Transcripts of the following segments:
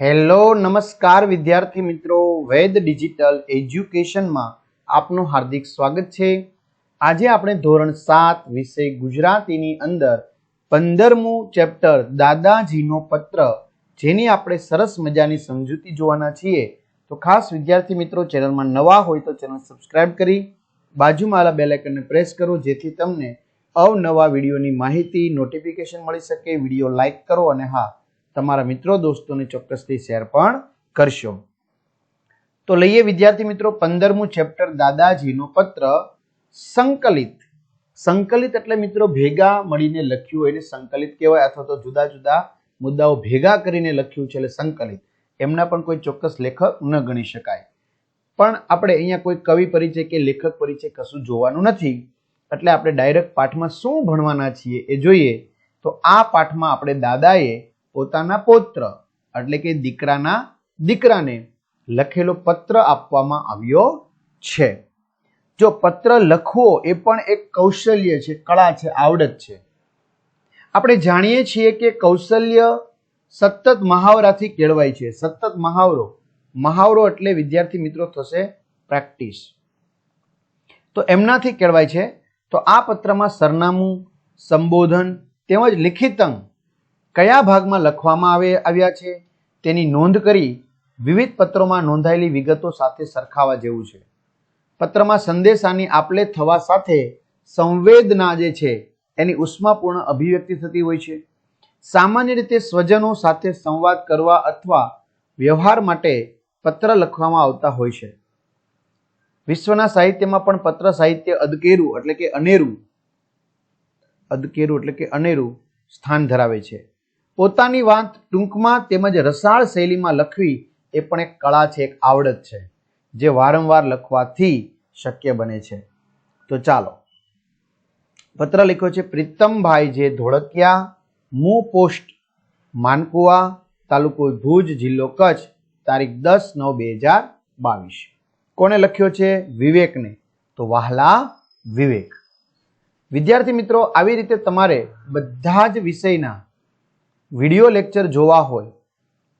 Hello, નમસ્કાર વિદ્યાર્થી મિત્રો. વેદ ડિજિટલ એજ્યુકેશનમાં આપનું હાર્દિક સ્વાગત છે. આજે આપણે ધોરણ સાત વિષય ગુજરાતીની અંદર પંદરમું ચેપ્ટર દાદાજીનો પત્ર, જેની આપણે સરસ મજાની સમજૂતી જોવાના છીએ. તો ખાસ વિદ્યાર્થી મિત્રો, ચેનલમાં નવા હોય તો ચેનલ સબસ્ક્રાઇબ કરી, બાજુમાં આ બેલ આઇકનને પ્રેસ કરો, જેથી તમને અવનવા વિડીયોની માહિતી, નોટિફિકેશન મળી શકે, વીડિયો લાઇક કરો અને હા તમારા મિત્રો દોસ્તોને ચોક્કસથી શેર પણ કરશો. તો લઈએ વિદ્યાર્થી મિત્રો પંદરમું ચેપ્ટર દાદાજીનો પત્ર, સંકલિત. સંકલિત એટલે મિત્રો ભેગા મળીને લખ્યું એને સંકલિત કહેવાય અથવા તો જુદા જુદા મુદ્દાઓ ભેગા કરીને લખ્યું છે એટલે સંકલિત. એમના પણ કોઈ ચોક્કસ લેખક ન ગણી શકાય. પણ આપણે અહીંયા કોઈ કવિ પરિચય કે લેખક પરિચય કશું જોવાનું નથી. એટલે આપણે ડાયરેક્ટ પાઠમાં શું ભણવાના છીએ એ જોઈએ. તો આ પાઠમાં આપણે દાદાએ પોતાના પૌત્ર, એટલે કે દીકરાના દીકરાને લખેલો પત્ર આપવામાં આવ્યો છે. જો પત્ર લખવો એ પણ એક કૌશલ્ય છે, કળા છે, આવડત છે. આપણે જાણીએ છીએ કે કૌશલ્ય સતત મહાવરાથી કેળવાય છે. સતત મહાવરો. મહાવરો એટલે વિદ્યાર્થી મિત્રો થશે પ્રેક્ટિસ. તો એમનાથી કેળવાય છે. તો આ પત્રમાં સરનામું, સંબોધન, તેમજ લિખિતંગ કયા ભાગમાં લખવામાં આવે આવ્યા છે તેની નોંધ કરી વિવિધ પત્રોમાં નોંધાયેલી વિગતો સાથે સરખાવા જેવું છે. પત્રમાં સંદેશાની આપલે થવા સાથે સંવેદના જે છે એની ઉષ્માપૂર્ણ અભિવ્યક્તિ થતી હોય છે. સામાન્ય રીતે સ્વજનો સાથે સંવાદ કરવા અથવા વ્યવહાર માટે પત્ર લખવામાં આવતા હોય છે. વિશ્વના સાહિત્યમાં પણ પત્ર સાહિત્ય અદકેરું એટલે કે અનેરું, અદકેરું એટલે કે અનેરું સ્થાન ધરાવે છે. પોતાની વાત ટૂંકમાં તેમજ રસાળ શૈલીમાં લખવી એ પણ એક કળા છે, એક આવડત છે, જે વારંવાર લખવાથી શક્ય બને છે. તો ચાલો. પત્ર લખ્યો છે, પ્રીતમભાઈ જે ધોળકિયા, મુ પોસ્ટ, માનકુવા તાલુકો ભુજ, જિલ્લો કચ્છ, તારીખ દસ નવ બે હજાર બાવીસ. કોને લખ્યો છે? વિવેકને. તો વાહલા વિવેક. વિદ્યાર્થી મિત્રો, આવી રીતે તમારે બધા જ વિષયના વીડિયો લેક્ચર જોવા હોય,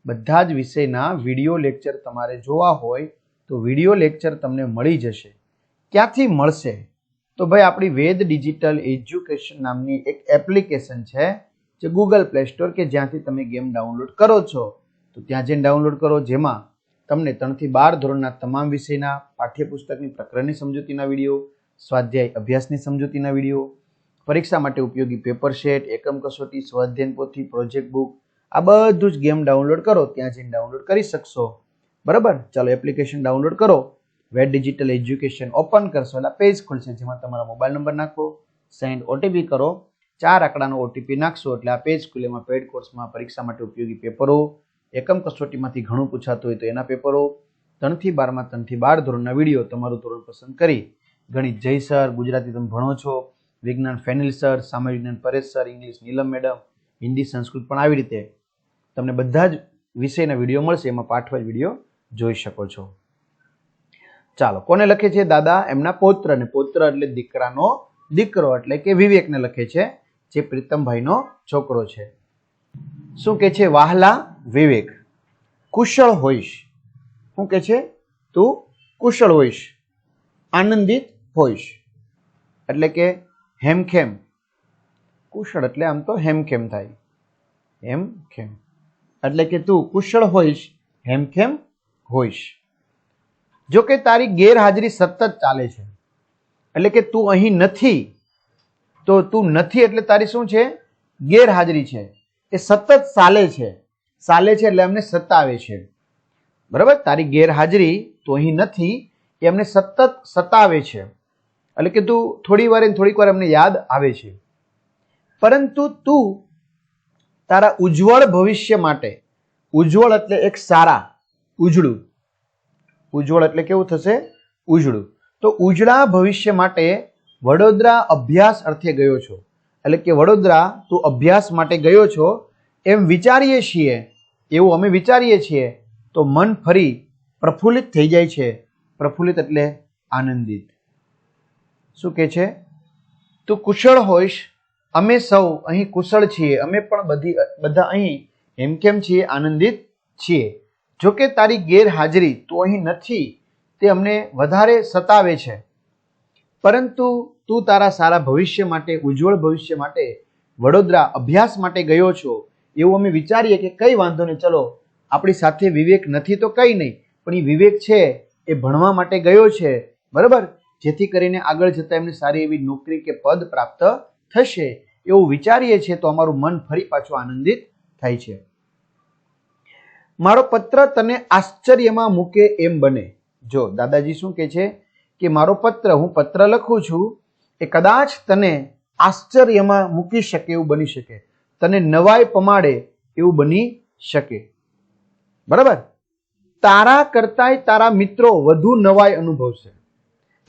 બધા જ વિષયના વીડિયો લેક્ચર તમારે જોવા હોય, તો વીડિયો લેક્ચર તમને મળી જશે. ક્યાંથી મળશે? તો ભાઈ, આપણી વેદ ડિજિટલ એજ્યુકેશન નામની એક એપ્લિકેશન છે, જે ગૂગલ પ્લે સ્ટોર કે જ્યાંથી તમે ગેમ ડાઉનલોડ કરો છો. તો ત્યાં જઈને ડાઉનલોડ કરો. જેમાં તમને ત્રણથી બાર ધોરણના તમામ વિષયના પાઠ્યપુસ્તકની પ્રકરણની સમજૂતીના વીડિયો, સ્વાધ્યાય અભ્યાસની સમજૂતીના વીડિયો પરીક્ષા માટે ઉપયોગી પેપર શેટ એકમ કસોટી સ્વાધ્યાયન પોથી પ્રોજેક્ટ બુક આ બધું જ ગેમ ડાઉનલોડ કરો, ત્યાં જઈને ડાઉનલોડ કરી શકશો. બરાબર? ચાલો એપ્લિકેશન ડાઉનલોડ કરો. વેટ ડિજિટલ એજ્યુકેશન ઓપન કરશો. એટલે પેજ ખુલશે, જેમાં તમારો મોબાઈલ નંબર નાખો સેન્ડ ઓટીપી કરો. ચાર આંકડાનો ઓટીપી નાખશો, એટલે આ પેજ ખુલે. એમાં પેડ કોર્સમાં પરીક્ષા માટે ઉપયોગી પેપરો એકમ કસોટીમાંથી ઘણું પૂછાતું હોય તો એના પેપરો ત્રણથી બારમાં, ત્રણથી બાર ધોરણના વીડિયો તમારું ધોરણ પસંદ કરી. ગણિત જય સર, ગુજરાતી તમે ભણો છો. વિજ્ઞાન ફેનિલ સર સામાજિક વિજ્ઞાન Paresh sir, English Neelam madam, Hindi Sanskrit પણ આવી રીતે તમને બધા જ વિષયના વીડિયો મળશે, એમાં પાઠવાજ વીડિયો જોઈ શકો છો. ચાલો, કોને લખે છે? દાદા, એમના પૌત્રને પૌત્ર એટલે દીકરાનો દીકરો એટલે કે વિવેકને લખે છે, જે પ્રીતમભાઈનો છોકરો છે. શું કે છે? વાહલા વિવેક. કુશળ હોઈશ. શું કે છે? તું કુશળ હોઈશ. આનંદિત હોઈશ. એટલે કે હેમખેમ. કુશળ એટલે આમ તો હેમખેમ થાય. હેમખેમ. એટલે કે તું કુશળ હોઈશ, હેમખેમ હોઈશ. જો કે તારી ગેરહાજરી સતત ચાલે છે. એટલે કે તું અહીં નથી, તો તું નથી એટલે તારી શું છે? ગેરહાજરી છે. એ સતત ચાલે છે. ચાલે છે એટલે એમને સતાવે છે. બરાબર? તારી ગેરહાજરી તો અહીં નથી, એ એમને સતત સતાવે છે. એટલે કે તું થોડી વાર થોડીક વાર એમને યાદ આવે છે. પરંતુ તું તારા ઉજ્જવળ ભવિષ્ય માટે, ઉજ્જવળ એટલે એક સારા, ઉજળું. ઉજ્જવળ એટલે કેવું થશે? ઉજળું. તો ઉજળા ભવિષ્ય માટે વડોદરા અભ્યાસ અર્થે ગયો છો. એટલે કે વડોદરા તું અભ્યાસ માટે ગયો છો. એમ વિચારીએ છીએ, એવું અમે વિચારીએ છીએ, તો મન ફરી પ્રફુલ્લિત થઈ જાય છે. પ્રફુલ્લિત એટલે આનંદિત. શું કે છે? તું કુશળ હોઈશ. અમે સૌ અહીં કુશળ છીએ. અમે પણ બધી, બધા અહીં હેમકેમ છીએ? આનંદિત છીએ. જો કે તારી ગેરહાજરી તું અહીં નથી. તે અમને વધારે સતાવે છે. પરંતુ તું તારા સારા ભવિષ્ય માટે, ઉજ્જવળ ભવિષ્ય માટે, વડોદરા અભ્યાસ માટે ગયો છો. એવું અમે વિચારીએ કે કઈ વાંધો નહીં. ચલો, આપણી સાથે વિવેક નથી તો કંઈ નહીં. પણ એ વિવેક છે એ ભણવા માટે ગયો છે. બરાબર? જેથી કરીને આગળ જતાં એમને સારી એવી નોકરી કે પદ પ્રાપ્ત થશે એવું વિચારીએ છીએ તો અમારું મન ફરી પાછું આનંદિત થાય છે. મારો પત્ર તને આશ્ચર્યમાં મૂકે એમ બને. જો દાદાજી શું કહે છે કે મારો પત્ર હું પત્ર લખું છું એ કદાચ તને આશ્ચર્યમાં મૂકી શકે એવું બની શકે. તને નવાઈ પમાડે એવું બની શકે. બરાબર? તારા કરતાંય તારા મિત્રો વધુ નવાઈ અનુભવશે.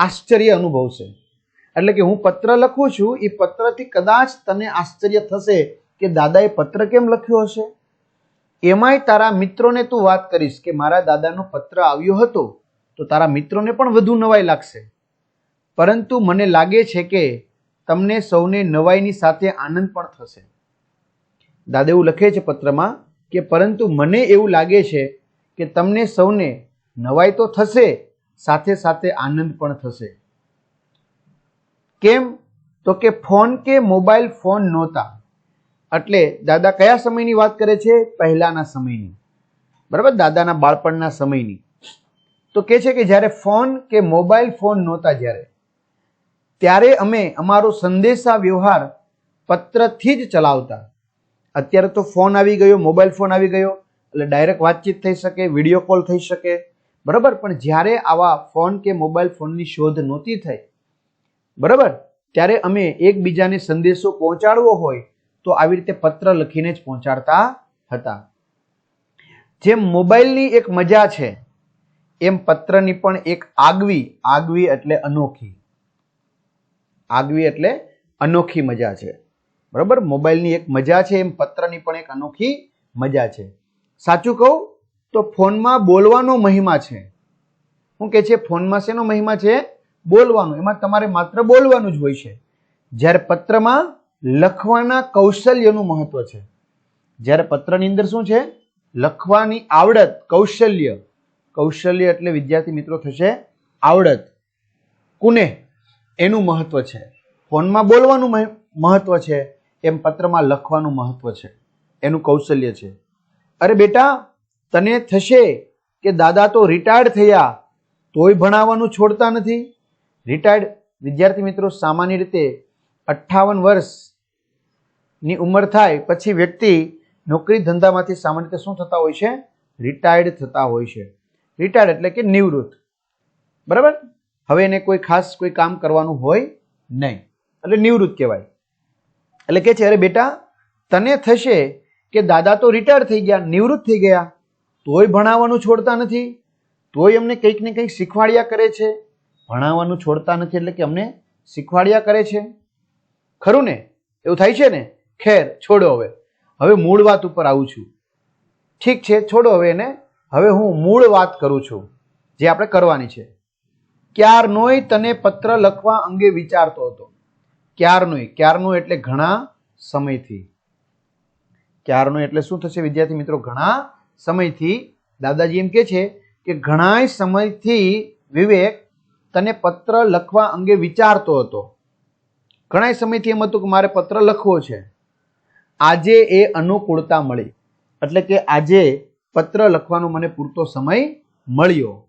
આશ્ચર્ય અનુભવશે એટલે કે હું પત્ર લખું છું, એ પત્રથી કદાચ તને આશ્ચર્ય થશે કે દાદાએ પત્ર કેમ લખ્યો હશે? એમાંય તારા મિત્રોને તું વાત કરીશ કે મારા દાદાનો પત્ર આવ્યો હતો, તો તારા મિત્રોને પણ વધુ નવાઈ લાગશે. પરંતુ મને લાગે છે કે તમને સૌને નવાઈની સાથે આનંદ પણ થશે. દાદા એવું લખે છે પત્રમાં કે પરંતુ મને એવું લાગે છે કે તમને સૌને નવાઈ તો થશે સાથે સાથે આનંદ પણ થશે. કેમ? તો કે ફોન કે મોબાઈલ ફોન નહોતા. એટલે દાદા કયા સમયની વાત કરે છે? પહેલાના સમયની. બરાબર? દાદાના બાળપણના સમયની. તો કે છે કે જ્યારે ફોન કે મોબાઈલ ફોન નહોતા જ્યારે, ત્યારે અમે અમારો સંદેશા વ્યવહાર પત્રથી જ ચલાવતા. અત્યારે તો ફોન આવી ગયો, મોબાઈલ ફોન આવી ગયો. એટલે ડાયરેક્ટ વાતચીત થઈ શકે, વીડિયો કોલ થઈ શકે. બરાબર? પણ જ્યારે આવા ફોન કે મોબાઈલ ફોનની શોધ નહોતી થઈ, બરાબર? ત્યારે અમે એકબીજાને સંદેશો પહોંચાડવો હોય તો આવી રીતે પત્ર લખીને જ પહોંચાડતા હતા. જેમ મોબાઈલની એક મજા છે, એમ પત્રની પણ એક આગવી આગવી એટલે અનોખી. આગવી એટલે અનોખી મજા છે. બરાબર? મોબાઈલની એક મજા છે, એમ પત્રની પણ એક અનોખી મજા છે. સાચું કહું? તો ફોનમાં બોલવાનો મહિમા છે. શું કે છે? ફોનમાં શેનો મહિમા છે? બોલવાનો. એમાં તમારે માત્ર બોલવાનું જ હોય છે. જ્યારે પત્રમાં લખવાના કૌશલ્યનું મહત્વ છે. જ્યારે પત્રની અંદર શું છે? લખવાની આવડત, કૌશલ્ય. કૌશલ્ય એટલે વિદ્યાર્થી મિત્રો થશે આવડત. કુને? એનું મહત્વ છે. ફોનમાં બોલવાનું મહ- મહત્વ છે. એમ પત્રમાં લખવાનું મહત્વ છે. એનું કૌશલ્ય છે. અરે બેટા તને થશે કે દાદા તો રિટાયર્ડ થયા, તોય ભણાવવાનું છોડતા નથી. રિટાયર્ડ વિદ્યાર્થી મિત્રો સામાન્ય રીતે અઠ્ઠાવન વર્ષની ઉંમર થાય, પછી વ્યક્તિ નોકરી ધંધામાંથી સામાન્ય રીતે શું થતા હોય છે? રિટાયર્ડ થતા હોય છે. રિટાયર્ડ એટલે કે નિવૃત્ત. બરાબર? હવે એને કોઈ ખાસ કોઈ કામ કરવાનું હોય નહીં. એટલે નિવૃત્ત કહેવાય. એટલે કે છે, અરે બેટા, તને થશે કે દાદા તો રિટાયર થઈ ગયા, નિવૃત્ત થઈ ગયા તોય ભણાવવાનું છોડતા નથી, તોય અમને કંઈક ને કંઈક શીખવાડ્યા કરે છે. ભણાવવાનું છોડતા નથી એટલે કે અમને શીખવાડ્યા કરે છે. ખરું ને? એવું થાય છે ને? ખેર, છોડો હવે. હવે મૂળ વાત ઉપર આવું છું. ઠીક છે, છોડો હવે એને. હવે હું મૂળ વાત કરું છું, જે આપણે કરવાની છે. ક્યારનોય તને પત્ર લખવા અંગે વિચારતો હતો. ક્યારનોય? ક્યારનો એટલે ઘણા સમયથી. ક્યારનો એટલે શું થશે? વિદ્યાર્થી મિત્રો, ઘણા સમયથી દાદાજી એમ કે છે કે ઘણાય સમયથી વિવેક તને પત્ર લખવા અંગે વિચારતો હતો. ઘણાય સમયથી એમ હતું કે મારે પત્ર લખવો છે. આજે એ અનુકૂળતા મળી. એટલે કે આજે પત્ર લખવાનો મને પૂરતો સમય મળ્યો.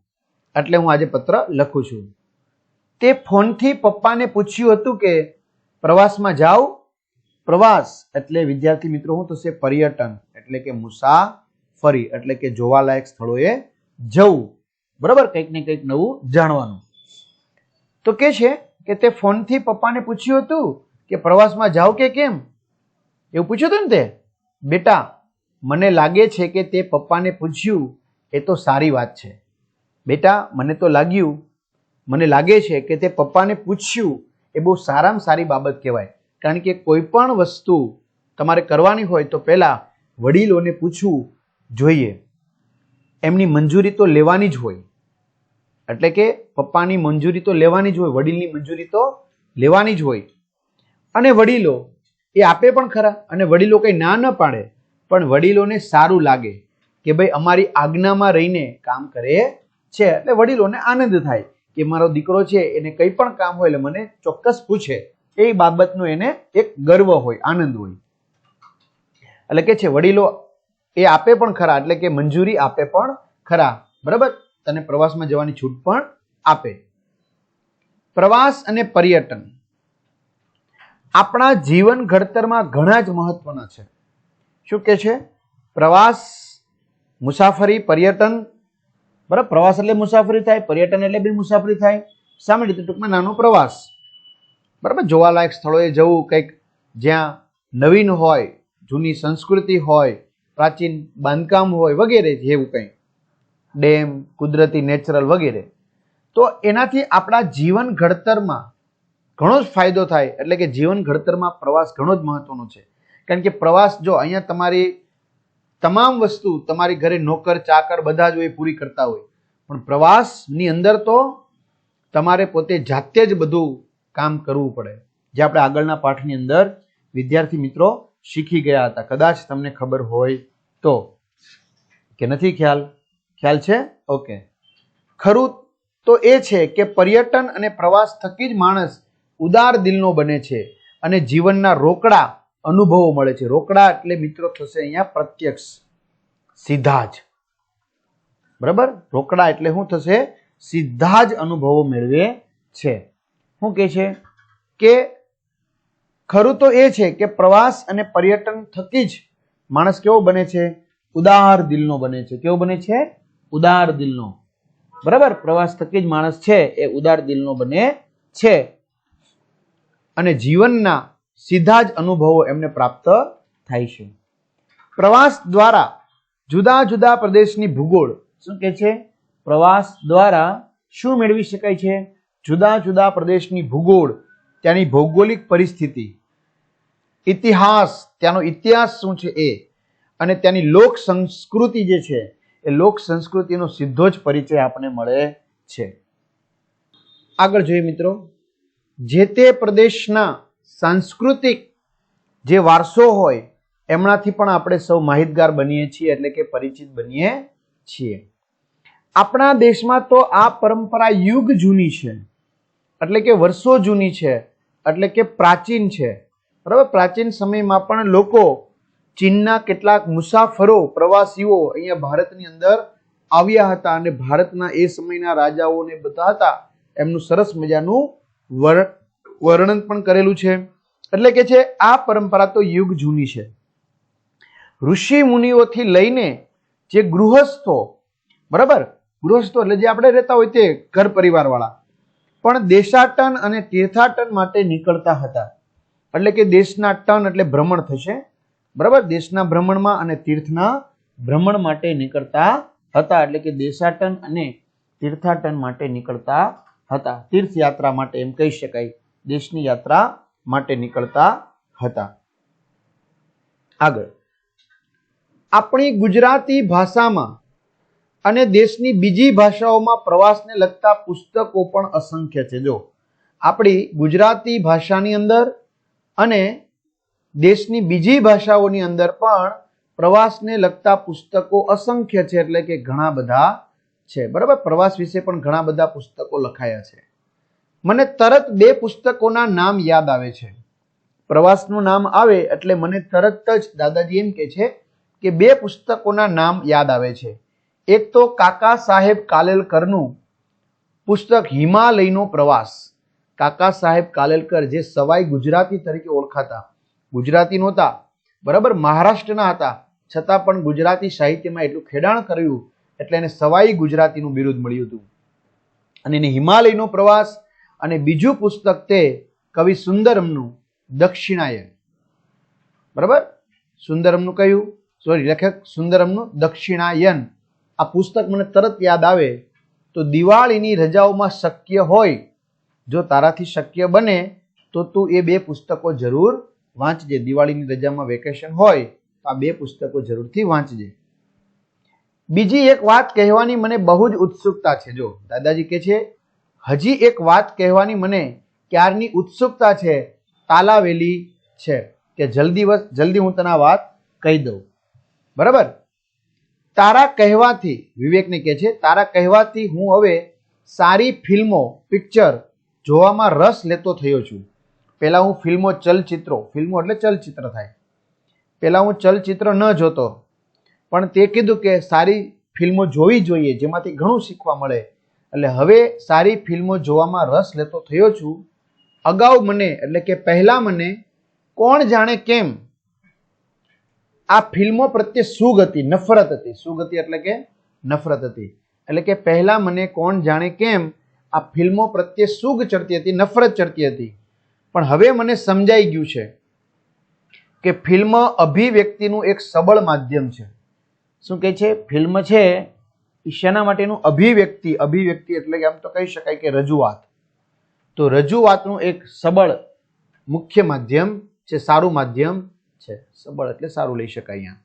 એટલે હું આજે પત્ર લખું છું. તે ફોનથી પપ્પાને પૂછ્યું હતું કે પ્રવાસમાં જાઓ? પ્રવાસ. એટલે વિદ્યાર્થી મિત્રો, હું થશે પર્યટન. એટલે કે મુસાફરી એટલે કે જોવાલાયક સ્થળોએ જવું. બરાબર? કંઈક ને કંઈક નવું જાણવાનું. તો કે છે કે તે ફોનથી પપ્પાને પૂછ્યું હતું કે પ્રવાસમાં જાઓ કે કેમ? એવું પૂછ્યું હતું ને તે? બેટા, મને લાગે છે કે તે પપ્પાને પૂછ્યું એ તો સારી વાત છે. બેટા, મને તો લાગ્યું, મને લાગે છે કે તે પપ્પાને પૂછ્યું એ બહુ સારામાં સારી બાબત કહેવાય. કારણ કે કોઈ પણ વસ્તુ તમારે કરવાની હોય તો પહેલાં વડીલોને પૂછવું જોઈએ. એમની મંજૂરી તો લેવાની જ હોય. એટલે કે પપ્પાની મંજૂરી તો લેવાની જ હોય, વડીલની મંજૂરી તો લેવાની જ હોય. અને વડીલો એ આપે પણ ખરા, અને વડીલો કંઈ ના ન પાડે, પણ વડીલોને સારું લાગે કે ભાઈ અમારી આજ્ઞામાં રહીને કામ કરે છે. એટલે વડીલોને આનંદ થાય કે મારો દીકરો છે, એને કંઈ પણ કામ હોય એટલે મને ચોક્કસ પૂછે. એ બાબતનો એને એક ગર્વ હોય, આનંદ હોય. એટલે કે છે, વડીલો એ આપે પણ ખરા, એટલે કે મંજૂરી આપે પણ ખરા. બરાબર? તને પ્રવાસમાં જવાની છૂટ પણ આપે. પ્રવાસ અને પર્યટન આપણા જીવન ઘડતરમાં ઘણા જ મહત્વના છે. શું કે છે? પ્રવાસ, મુસાફરી, પર્યટન, બરાબર? પ્રવાસ એટલે મુસાફરી થાય, પર્યટન એટલે બી મુસાફરી થાય. સામાન્ય રીતે ટૂંકમાં નાનો પ્રવાસ. બરાબર? જોવાલાયક સ્થળોએ જવું, કંઈક જ્યાં નવીન હોય, જૂની સંસ્કૃતિ હોય પ્રાચીન બાંધકામ હોય વગેરે જેવું કંઈ. ડેમ, કુદરતી નેચરલ વગેરે. તો એનાથી આપણા જીવન ઘડતરમાં ઘણો જ ફાયદો થાય. એટલે કે જીવન ઘડતરમાં પ્રવાસ ઘણો જ મહત્વનો છે. કારણ કે પ્રવાસ જો અહીંયા તમારી તમામ વસ્તુ, તમારી ઘરે નોકર, ચાકર બધા જ હોય, પૂરી કરતા હોય. પણ પ્રવાસની અંદર તો તમારે પોતે જાતે જ બધું કામ કરવું પડે. જે આપણે આગળના પાઠની અંદર વિદ્યાર્થી મિત્રો શીખી ગયા હતા. કદાચ તમને ખબર હોય તો, કે નથી ખ્યાલ? ખ્યાલ છે? ઓકે. ખરું તો એ છે કે પર્યટન અને પ્રવાસ થકી જ માણસ ઉદાર દિલનો બને છે અને જીવનના રોકડા અનુભવો મળે છે. રોકડા એટલે મિત્રો થશે અહીંયા પ્રત્યક્ષ, સીધા જ. બરાબર? રોકડા એટલે શું થશે? સીધા જ અનુભવો મેળવે છે. શું કે છે? કે ખરું તો એ છે કે પ્રવાસ અને પર્યટન થકી જ માણસ કેવો બને છે? ઉદાર દિલનો બને છે. કેવો બને છે? ઉદાર દિલનો. બરાબર? પ્રવાસ થકી જ માણસ છે એ ઉદાર દિલનો બને છે. અને જીવનના સીધા જ અનુભવો એમને પ્રાપ્ત થાય છે. પ્રવાસ દ્વારા જુદા જુદા પ્રદેશની ભૂગોળ શું કે છે? પ્રવાસ દ્વારા શું મેળવી શકાય છે? જુદા જુદા પ્રદેશની ભૂગોળ, ત્યાંની ભૌગોલિક પરિસ્થિતિ ઇતિહાસ, ત્યાંનો ઇતિહાસ શું છે એ? અને ત્યાંની લોક સંસ્કૃતિ જે છે, એ લોક સંસ્કૃતિનો સીધો જ પરિચય આપણને મળે છે. આગળ જોઈએ મિત્રો, જે તે પ્રદેશના સાંસ્કૃતિક જે વારસો હોય, એમનાથી પણ આપણે સૌ માહિતગાર બનીએ છીએ, એટલે કે પરિચિત બનીએ છીએ. આપણા દેશમાં તો આ પરંપરા યુગ જૂની છે, એટલે કે વર્ષો જૂની છે, એટલે કે પ્રાચીન છે. બરાબર? પ્રાચીન સમયમાં પણ લોકો ચીનના કેટલાક મુસાફરો, પ્રવાસીઓ અહીંયા ભારતની અંદર આવ્યા હતા અને ભારતના એ સમયના રાજાઓને બધા હતા. એમનું સરસ મજાનું વર- વર્ણન પણ કરેલું છે. એટલે કે છે, આ પરંપરા તો યુગ જૂની છે. ઋષિ મુનિઓથી લઈને જે ગૃહસ્થો, બરાબર? ગૃહસ્થો એટલે જે આપણે રહેતા હોય તે ઘર પરિવારવાળા, પણ દેશાટન અને તીર્થાટન માટે નીકળતા હતા. એટલે કે દેશના ટન એટલે ભ્રમણ થશે. બરાબર? દેશના ભ્રમણમાં અને તીર્થના ભ્રમણ માટે નીકળતા હતા. એટલે કે દેશાટન અને તીર્થાટન માટે નીકળતા હતા. તીર્થયાત્રા માટે એમ કહી શકાય. દેશની યાત્રા માટે નીકળતા હતા. આગળ. આપણી ગુજરાતી ભાષામાં અને દેશની બીજી ભાષાઓમાં પ્રવાસને લગતા પુસ્તકો પણ અસંખ્ય છે. જો આપણી ગુજરાતી ભાષાની અંદર અને દેશની બીજી ભાષાઓની અંદર પણ પ્રવાસને લગતા પુસ્તકો અસંખ્ય છે, એટલે કે ઘણા બધા છે. બરાબર? પ્રવાસ વિશે પણ ઘણા બધા પુસ્તકો લખાયા છે. મને તરત બે પુસ્તકોના નામ યાદ આવે છે. પ્રવાસનું નામ આવે એટલે મને તરત જ દાદાજી એમ કે છે કે બે પુસ્તકોના નામ યાદ આવે છે. એક તો કાકા સાહેબ કાલેલકરનું પુસ્તક હિમાલયનો પ્રવાસ. કાકા સાહેબ કાલેલકર જે સવાઈ ગુજરાતી તરીકે ઓળખાતા. ગુજરાતી નહોતા, બરાબર મહારાષ્ટ્રના હતા. છતાં પણ ગુજરાતી સાહિત્યમાં એટલું ખેડાણ કર્યું એટલે એને સવાઈ ગુજરાતીનું બિરુદ મળ્યું હતું. અને એને હિમાલયનો પ્રવાસ અને બીજું પુસ્તક તે કવિ સુંદરમનું દક્ષિણાયન. બરાબર? સુંદરમનું કયું? સોરી, લેખક સુંદરમનું દક્ષિણાયન. આ પુસ્તક મને તરત યાદ આવે તો દિવાળીની રજાઓમાં શક્ય હોય જો તારાથી શક્ય બને, તો તું એ બે પુસ્તકો જરૂર વાંચજે. દિવાળીની રજામાં વેકેશન હોય, તો આ બે પુસ્તકો જરૂરથી વાંચજે. બીજી એક વાત કહેવાની મને બહુ જ ઉત્સુકતા છે. જો, દાદાજી કે છે, હજી એક વાત કહેવાની મને ક્યારની ઉત્સુકતા છે? તાલાવેલી છે. કે જલ્દી વસ, જલ્દી હું તને વાત કહી દઉં. બરાબર? તારા કહેવાથી, વિવેકને કહે છે, તારા કહેવાથી હું હવે સારી ફિલ્મો, પિક્ચર જોવામાં રસ લેતો થયો છું. પહેલાં હું ફિલ્મો ચલચિત્રો, ફિલ્મો એટલે ચલચિત્ર થાય. પહેલાં હું ચલચિત્ર ન જોતો, પણ તે કીધું કે સારી ફિલ્મો જોવી જોઈએ, જેમાંથી ઘણું શીખવા મળે. એટલે હવે સારી ફિલ્મો જોવામાં રસ લેતો થયો છું. અગાઉ મને, એટલે કે પહેલાં મને, કોણ જાણે કેમ, આ ફિલ્મો પ્રત્યે સુગ હતી નફરત હતી. સુગ હતી એટલે કે નફરત હતી. એટલે કે પહેલાં મને કોણ જાણે કેમ આ ફિલ્મો પ્રત્યે સુગ ચડતી હતી, નફરત ચડતી હતી. પણ હવે મને સમજાઈ ગયું છે કે ફિલ્મ અભિવ્યક્તિનું એક સબળ માધ્યમ છે. શું કહે છે? ફિલ્મ છે એ શેના માટેનું અભિવ્યક્તિ? અભિવ્યક્તિ એટલે કે આમ તો કહી શકાય કે રજૂઆત. તો રજૂઆતનું એક સબળ મુખ્ય માધ્યમ છે, સારું માધ્યમ છે. સબળ એટલે સારું લઈ શકાય અહીંયા.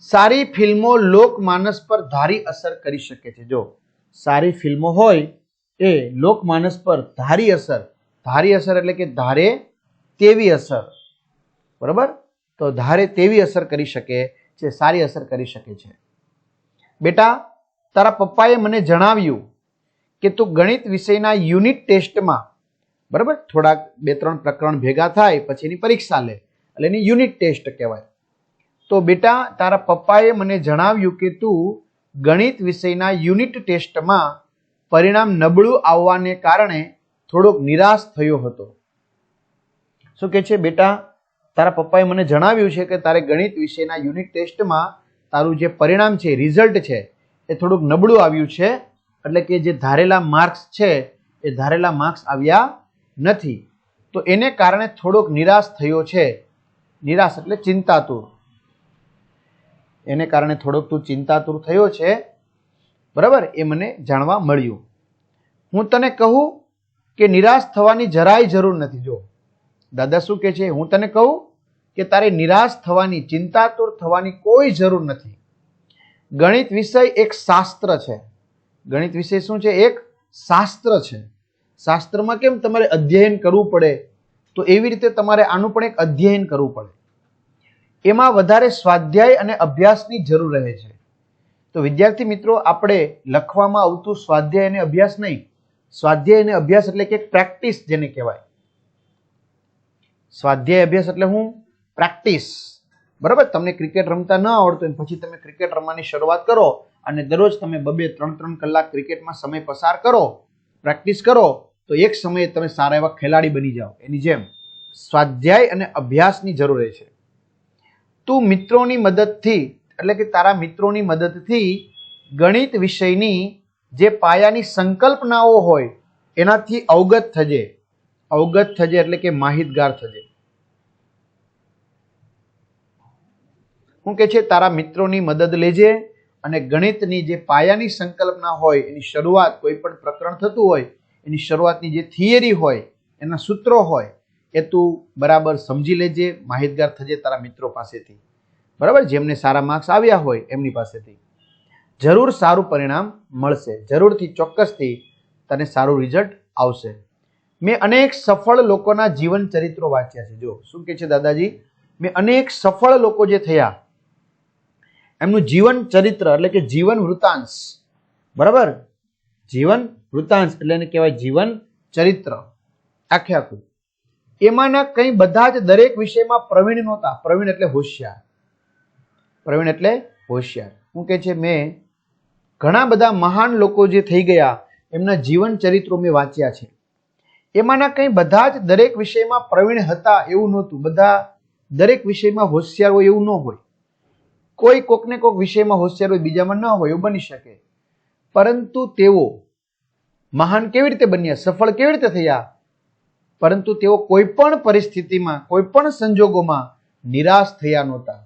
સારી ફિલ્મો લોકમાનસ પર ધારી અસર કરી શકે છે. જો સારી ફિલ્મો હોય એ લોકમાનસ પર ધારી અસર. ધારી અસર એટલે કે ધારે તેવી અસર. બરાબર? તો ધારે તેવી અસર કરી શકે છે, સારી અસર કરી શકે છે. બેટા, તારા પપ્પાએ મને જણાવ્યું કે તું ગણિત વિષયના યુનિટ ટેસ્ટમાં, બરાબર? થોડાક બે ત્રણ પ્રકરણ ભેગા થાય, પછી એની પરીક્ષા લે. એટલે એની યુનિટ ટેસ્ટ કહેવાય. તો બેટા, તારા પપ્પાએ મને જણાવ્યું કે તું ગણિત વિષયના યુનિટ ટેસ્ટમાં પરિણામ નબળું આવવાને કારણે થોડોક નિરાશ થયો હતો. શું કહે છે બેટા? તારા પપ્પાએ મને જણાવ્યું છે કે તારે ગણિત વિષયના યુનિટ ટેસ્ટમાં તારું જે પરિણામ છે, રિઝલ્ટ છે, એ થોડુંક નબળું આવ્યું છે, એટલે કે જે ધારેલા માર્ક્સ છે, એ ધારેલા માર્ક્સ આવ્યા નથી. તો એને કારણે થોડોક નિરાશ થયો છે. નિરાશ એટલે ચિંતાતુર. એને કારણે થોડોક તું ચિંતાતુર થયો છે બરાબર? એ મને જાણવા મળ્યું. હું તને કહું કે નિરાશ થવાની જરાય જરૂર નથી. જો, દાદા શું કહે છે? હું તને કહું કે તારે નિરાશ થવાની, ચિંતાતુર થવાની કોઈ જરૂર નથી. ગણિત વિષય એક શાસ્ત્ર છે. ગણિત વિષય શું છે? એક શાસ્ત્ર છે. શાસ્ત્રમાં કેમ તમારે અધ્યયન કરવું પડે? તો એવી રીતે તમારે આનું પણ એક અધ્યયન કરવું પડે. એમાં વધારે સ્વાધ્યાય અને અભ્યાસની જરૂર રહે છે. તો વિદ્યાર્થી મિત્રો, આપણે લખવામાં આવતું સ્વાધ્યાય અને અભ્યાસ નહીં. સ્વાધ્યાય અને અભ્યાસ એટલે કે પ્રેક્ટિસ જેને કહેવાય. સ્વાધ્યાય અભ્યાસ એટલે હું? પ્રેક્ટિસ. બરાબર? તમને ક્રિકેટ રમતા ન આવડતું પછી તમે ક્રિકેટ રમવાની શરૂઆત કરો અને દરરોજ તમે બબે ત્રણ ત્રણ કલાક ક્રિકેટમાં સમય પસાર કરો, પ્રેક્ટિસ કરો, તો એક સમયે તમે સારા એવા ખેલાડી બની જાઓ. એની જેમ સ્વાધ્યાય અને અભ્યાસની જરૂર છે. તું મિત્રોની મદદથી એટલે કે તારા મિત્રોની મદદથી ગણિત વિષયની જે પાયાની સંકલ્પનાઓ હોય, એનાથી અવગત થજે. અવગત થજે એટલે કે માહિતગાર થજે. હું કે છે, તારા મિત્રોની મદદ લેજે અને ગણિતની જે પાયાની સંકલ્પના હોય, એની શરૂઆત કોઈ પણ પ્રકરણ થતું હોય, એની શરૂઆતની જે થિયરી હોય, એના સૂત્રો હોય, એ તું બરાબર સમજી લેજે, માહિતગાર થજે તારા મિત્રો પાસેથી. બરાબર? જેમને સારા માર્ક્સ આવ્યા હોય એમની પાસેથી. જરૂર સારું પરિણામ મળશે. જરૂરથી ચોક્કસથી તને સારું રિઝલ્ટ આવશે. મેં અનેક સફળ લોકોના જીવન ચરિત્રો વાંચ્યા છે. જો શું કે છે દાદાજી? મેં અનેક સફળ લોકો જે થયા, એમનું જીવન ચરિત્ર એટલે કે જીવન વૃતાંશ. બરાબર? જીવન વૃતાંશ એટલે એને કહેવાય જીવન ચરિત્ર. આખે આખું. એમાંના કંઈ બધા જ દરેક વિષયમાં પ્રવીણ નહોતા. પ્રવીણ એટલે હોશિયાર. પ્રવીણ એટલે હોશિયાર. હું કે છે, મેં ઘણા બધા મહાન લોકો જે થઈ ગયા, એમના જીવન ચરિત્રો મેં વાંચ્યા છે. એમાંના કંઈ બધા જ દરેક વિષયમાં પ્રવીણ હતા એવું નહોતું. બધા દરેક વિષયમાં હોશિયાર હોય એવું ન હોય. કોઈ કોકને કોક વિષયમાં હોશિયાર હોય, બીજામાં ન હોય, એવું બની શકે. પરંતુ તેઓ મહાન કેવી રીતે બન્યા? સફળ કેવી રીતે થયા? પરંતુ તેઓ કોઈ પણ પરિસ્થિતિમાં, કોઈ પણ સંજોગોમાં નિરાશ થયા નહોતા.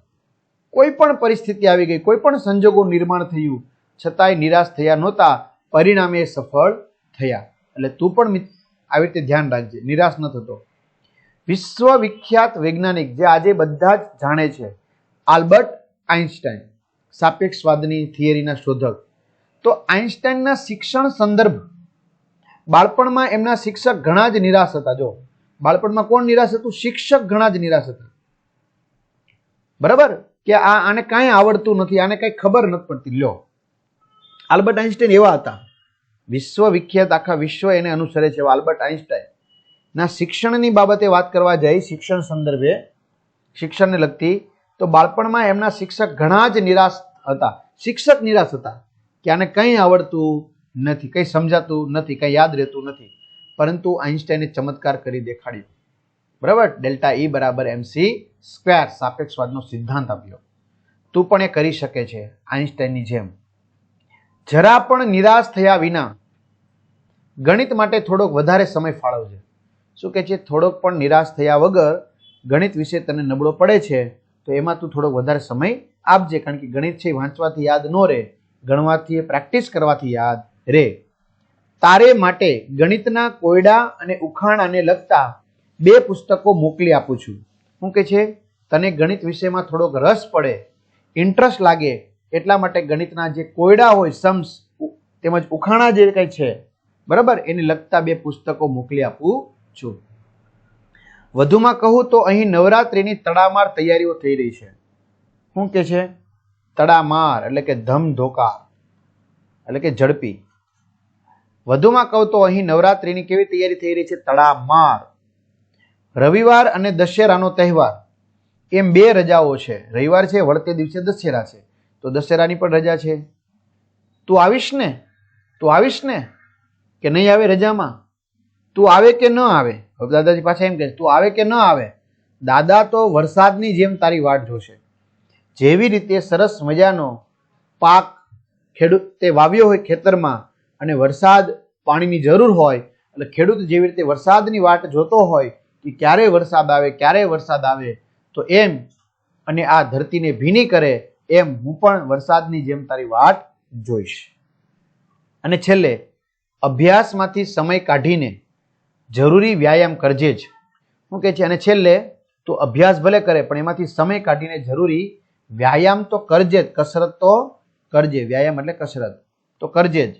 કોઈ પણ પરિસ્થિતિ આવી ગઈ કોઈ પણ સંજોગો નિર્માણ થયું, છતાંય નિરાશ થયા નહોતા, પરિણામે સફળ થયા. એટલે તું પણ આવી રીતે ધ્યાન રાખજે, નિરાશ ન થતો. વિશ્વવિખ્યાત વૈજ્ઞાનિક જે આજે બધા જ જાણે છે, આલ્બર્ટ આઇન્સ્ટાઈન સાપેક્ષવાદની થિયરીના શોધક. તો આઇન્સ્ટાઈનના શિક્ષણ સંદર્ભ, બાળપણમાં એમના શિક્ષક ઘણા જ નિરાશ હતા. જો, બાળપણમાં કોણ નિરાશ હતું? શિક્ષક ઘણા જ નિરાશ હતા. બરાબર? કે આ આને કાંઈ આવડતું નથી, આને કાંઈ ખબર નથી પડતી. લ્યો આલ્બર્ટ આઇન્સ્ટાઈન એવા હતા. વિશ્વ વિખ્યાત આખા વિશ્વ એને અનુસરે છે. આલ્બર્ટ આઇન્સ્ટાઈન શિક્ષણની બાબતે વાત કરવા જઈ શિક્ષણ સંદર્ભે, શિક્ષણને લગતી, તો બાળપણમાં એમના શિક્ષક ઘણા જ નિરાશ હતા. શિક્ષક નિરાશ હતા કે આને કંઈ આવડતું નથી, કંઈ સમજાતું નથી, કંઈ યાદ રહેતું નથી. પરંતુ આઇન્સ્ટાઈને ચમત્કાર કરી દેખાડ્યો. બરાબર? ડેલ્ટા ઈ બરાબર એમસી સ્ક્વેર સાપેક્ષવાદનો સિદ્ધાંત આપ્યો. તું પણ એ કરી શકે છે આઈન્સ્ટાઈનની જેમ. જરા પણ નિરાશ થયા વિના ગણિત માટે થોડોક વધારે સમય ફાળવજે. શું કહે છે? થોડોક પણ નિરાશ થયા વગર ગણિત વિશે તને નબળો પડે છે, તો એમાં તું થોડોક વધારે સમય આપજે, કારણ કે ગણિત છે એ વાંચવાથી યાદ ન રહે, ગણવાથી પ્રેક્ટિસ કરવાથી યાદ રહે. તારે માટે ગણિતના કોયડા અને ઉખાણાને લગતા બે પુસ્તકો મોકલી આપું છું. શું કે છે? તને ગણિત વિષયમાં થોડોક રસ પડે ઇન્ટરેસ્ટ લાગે, એટલા માટે ગણિતના જે કોયડા હોય સમ્સ તેમજ ઉખાણા જે કંઈ છે, બરાબર? એને લગતા બે પુસ્તકો મોકલી આપું છું. વધુમાં કહું તો અહીં નવરાત્રિની તડામાર તૈયારીઓ થઈ રહી છે. શું કે છે? તડામાર, એટલે કે ધમધોકા એટલે કે ઝડપી. વધુમાં કહું તો અહીં નવરાત્રિની કેવી તૈયારી થઈ રહી છે? તડામાર. રવિવાર અને દશેરાનો તહેવાર. એમ બે રજાઓ છે. રવિવાર છે, વળતે દિવસે દશેરા છે. તો દશેરાની પણ રજા છે. તું આવીશ ને? તું આવીશ ને? કે નહીં આવે રજામાં? તું આવે કે ન આવે? હવે દાદાજી પાછા એમ કહે તું આવે કે ન આવે? દાદા તો વરસાદની જેમ તારી વાટ જોશે. જેવી રીતે સરસ મજાનો પાક ખેડૂત વાવ્યો હોય ખેતરમાં અને વરસાદ પાણીની જરૂર હોય, એટલે ખેડૂત જેવી રીતે વરસાદની વાટ જોતો હોય કે ક્યારે વરસાદ આવે, ક્યારે વરસાદ આવે, તો એમ અને આ ધરતીને ભીની કરે એમ હું પણ વરસાદની જેમ તારી વાટ જોઈશ. અને છેલ્લે, અભ્યાસમાંથી સમય કાઢીને જરૂરી વ્યાયામ કરજે જ. શું કહે છે, અને છેલ્લે, તો અભ્યાસ ભલે કરે, પણ એમાંથી સમય કાઢીને જરૂરી વ્યાયામ તો કરજે જ, કસરત તો કરજે, વ્યાયામ એટલે કસરત, તો કરજે જ.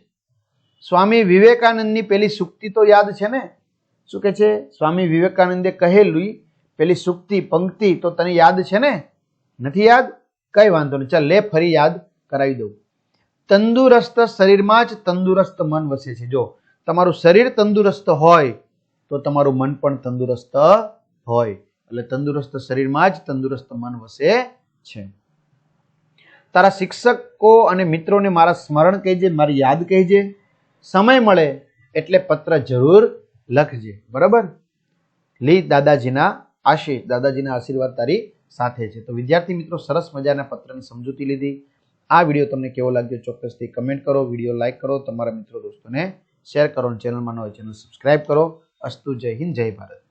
સ્વામી વિવેકાનંદની પેલી સુક્તિ તો યાદ છે ને? શું કે છે? સ્વામી વિવેકાનંદે કહેલું, પેલી સુક્તિ, પંક્તિ તો તને યાદ છે ને? નથી યાદ? કઈ વાંધો નહીં. ચાલ, લે, ફરી યાદ કરાવી દઉં. તંદુરસ્ત શરીરમાં જ તંદુરસ્ત મન વસે છે. જો તમારું શરીર તંદુરસ્ત હોય, તો તમારું મન પણ તંદુરસ્ત હોય. એટલે તંદુરસ્ત શરીરમાં જ તંદુરસ્ત મન વસે છે. તારા શિક્ષકો અને મિત્રોને મારા સ્મરણ કહેજે, મારી યાદ કહેજે. સમય મળે એટલે પત્ર જરૂર લખજે. બરાબર? લી દાદાજીના આશીષ દાદાજીના આશીર્વાદ તારી સાથે છે. તો વિદ્યાર્થી મિત્રો, સરસ મજાના પત્રની સમજૂતી લીધી. આ વીડિયો તમને કેવો લાગ્યો ચોક્કસથી કમેન્ટ કરો, વીડિયો લાઇક કરો, તમારા મિત્રો દોસ્તોને શેર કરો ચેનલમાં ન હોય ચેનલ સબસ્ક્રાઇબ કરો. અસ્તુ જય હિન્દ, જય ભારત.